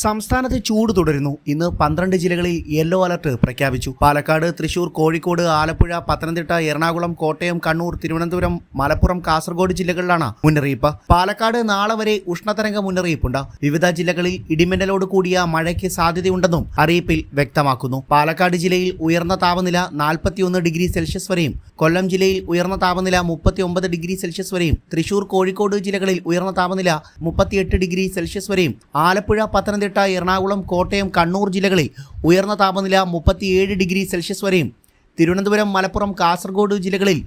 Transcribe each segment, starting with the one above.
സംസ്ഥാനത്ത് ചൂട് തുടരുന്നു. ഇന്ന് പന്ത്രണ്ട് ജില്ലകളിൽ യെല്ലോ അലർട്ട് പ്രഖ്യാപിച്ചു. പാലക്കാട് തൃശൂർ കോഴിക്കോട് ആലപ്പുഴ പത്തനംതിട്ട എറണാകുളം കോട്ടയം കണ്ണൂർ തിരുവനന്തപുരം മലപ്പുറം കാസർഗോഡ് ജില്ലകളിലാണ് മുന്നറിയിപ്പ്. പാലക്കാട് നാളെ വരെ ഉഷ്ണതരംഗ മുന്നറിയിപ്പുണ്ട്. വിവിധ ജില്ലകളിൽ ഇടിമിന്നലോട് കൂടിയ മഴയ്ക്ക് സാധ്യതയുണ്ടെന്നും അറിയിപ്പിൽ വ്യക്തമാക്കുന്നു. പാലക്കാട് ജില്ലയിൽ ഉയർന്ന താപനില നാൽപ്പത്തിയൊന്ന് ഡിഗ്രി സെൽഷ്യസ് വരെയും കൊല്ലം ജില്ലയിൽ ഉയർന്ന താപനില മുപ്പത്തിയൊമ്പത് ഡിഗ്രി സെൽഷ്യസ് വരെയും തൃശൂർ കോഴിക്കോട് ജില്ലകളിൽ ഉയർന്ന താപനില മുപ്പത്തിയെട്ട് ഡിഗ്രി സെൽഷ്യസ് വരെയും ആലപ്പുഴ പത്തനംതിട്ട എറണാകുളം കോട്ടയം കണ്ണൂർ ജില്ലകളിൽ ഉയർന്ന താപനില മുപ്പത്തിയേഴ് ഡിഗ്രി സെൽഷ്യസ് വരെയും തിരുവനന്തപുരം മലപ്പുറം കാസർഗോഡ് ജില്ലകളിൽ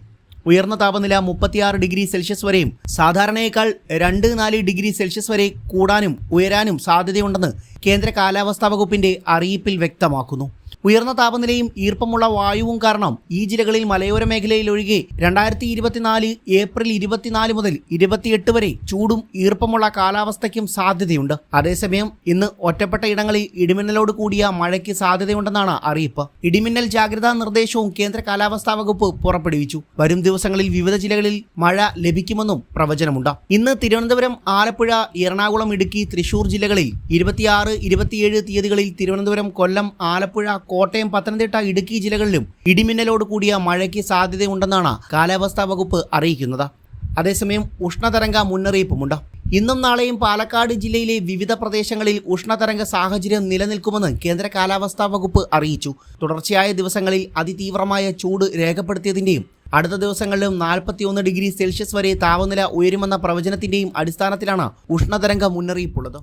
ഉയർന്ന താപനില മുപ്പത്തിയാറ് ഡിഗ്രി സെൽഷ്യസ് വരെയും സാധാരണയേക്കാൾ രണ്ട് നാല് ഡിഗ്രി സെൽഷ്യസ് വരെ കൂടാനും ഉയരാനും സാധ്യതയുണ്ടെന്ന് കേന്ദ്ര കാലാവസ്ഥാ വകുപ്പിന്റെ അറിയിപ്പിൽ വ്യക്തമാക്കുന്നു. ഉയർന്ന താപനിലയും ഈർപ്പമുള്ള വായുവും കാരണം ഈ ജില്ലകളിൽ മലയോര മേഖലയിൽ ഒഴികെ രണ്ടായിരത്തി ഇരുപത്തിനാല് ഏപ്രിൽ ഇരുപത്തിനാല് മുതൽ ഇരുപത്തിയെട്ട് വരെ ചൂടും ഈർപ്പമുള്ള കാലാവസ്ഥയ്ക്കും സാധ്യതയുണ്ട്. അതേസമയം ഇന്ന് ഒറ്റപ്പെട്ട ഇടങ്ങളിൽ ഇടിമിന്നലോട് കൂടിയ മഴയ്ക്ക് സാധ്യതയുണ്ടെന്നാണ് അറിയിപ്പ്. ഇടിമിന്നൽ ജാഗ്രതാ നിർദ്ദേശവും കേന്ദ്ര കാലാവസ്ഥാ വകുപ്പ് പുറപ്പെടുവിച്ചു. വരും ദിവസങ്ങളിൽ വിവിധ ജില്ലകളിൽ മഴ ലഭിക്കുമെന്നും പ്രവചനമുണ്ട്. ഇന്ന് തിരുവനന്തപുരം ആലപ്പുഴ എറണാകുളം ഇടുക്കി തൃശൂർ ജില്ലകളിൽ ഇരുപത്തിയാറ് ഇരുപത്തിയേഴ് തീയതികളിൽ തിരുവനന്തപുരം കൊല്ലം ആലപ്പുഴ കോട്ടയം പത്തനംതിട്ട ഇടുക്കി ജില്ലകളിലും ഇടിമിന്നലോട് കൂടിയ മഴയ്ക്ക് സാധ്യതയുണ്ടെന്നാണ് കാലാവസ്ഥാ വകുപ്പ് അറിയിക്കുന്നത്. അതേസമയം ഉഷ്ണതരംഗ മുന്നറിയിപ്പുമുണ്ട്. ഇന്നും നാളെയും പാലക്കാട് ജില്ലയിലെ വിവിധ പ്രദേശങ്ങളിൽ ഉഷ്ണതരംഗ സാഹചര്യം നിലനിൽക്കുമെന്ന് കേന്ദ്ര കാലാവസ്ഥാ വകുപ്പ് അറിയിച്ചു. തുടർച്ചയായ ദിവസങ്ങളിൽ അതിതീവ്രമായ ചൂട് രേഖപ്പെടുത്തിയതിന്റെയും അടുത്ത ദിവസങ്ങളിലും നാൽപ്പത്തിയൊന്ന് ഡിഗ്രി സെൽഷ്യസ് വരെ താപനില ഉയരുമെന്ന പ്രവചനത്തിന്റെയും അടിസ്ഥാനത്തിലാണ് ഉഷ്ണതരംഗ മുന്നറിയിപ്പുള്ളത്.